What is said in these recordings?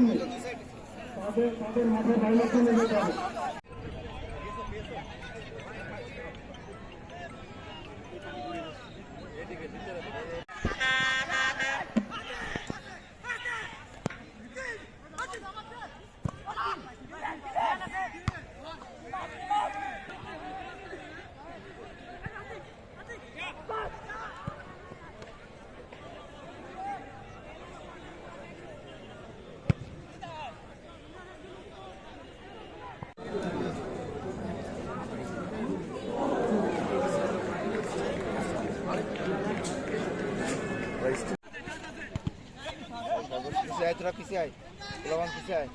নেই তাদের তাদের মাথায় বাইরে চলে যেতে पीछे आए थोड़ा पीछे आए गुलाम पीछे आए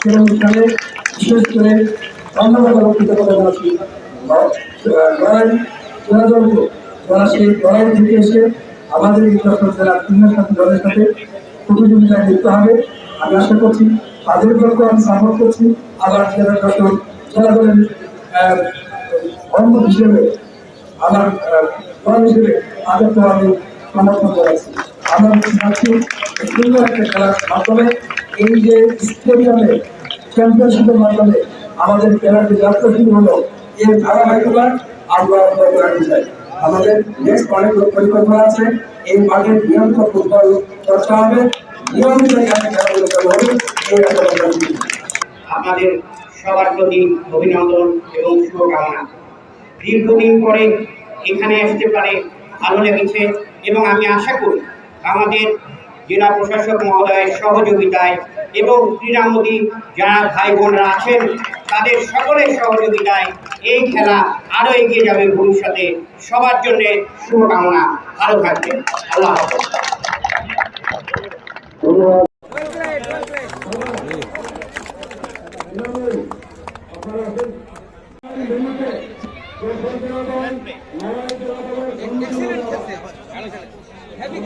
আজকের অনুষ্ঠানে বিশেষ করে ধন্যবাদ এবং কৃতজ্ঞতা জানাচ্ছি সেই লড়াই থেকে এসে আমাদের এই যশোর জেলার বিভিন্ন সাথে দলের সাথে প্রতিযোগিতায় লিপ্ত হবে আমি আশা করছি তাদের দলকে আমি সাপোর্ট করছি আবার জেলা যশোর জেলা দলের অঙ্গ হিসেবে আমার দল হিসেবে তাদেরকেও আমি সমর্থন করেছি। আমরা চাচ্ছি সুন্দর একটা খেলার মাধ্যমে এই যে স্টেডিয়ামে চ্যাম্পিয়নশিপের মাধ্যমে আমাদের খেলার যে যাত্রা শুরু হলো, এর ধারাবাহিকতা আমরা অব্যাহত রাখতে চাই। আমাদের নেক্সট অনেক পরিকল্পনা আছে, এই মাঠের নিয়মিত ফুটবল চর্চা হবে। নিয়মিত আপনাদের সবার প্রতি অভিনন্দন এবং শুভকামনা। দীর্ঘদিন পরে এখানে আসতে পারে, ভালো লেগেছে, এবং আমি আশা করি আমাদের জেলা প্রশাসক মহোদয়ের সহযোগিতায় এবং ক্রীড়ামোদী যারা ভাই বোনরা আছেন, তাদের সকলের সহযোগিতায় এই খেলা আরও এগিয়ে যাবে ভবিষ্যতে। সবার জন্য শুভকামনা। ভালো থাকবে আল্লাহ Happy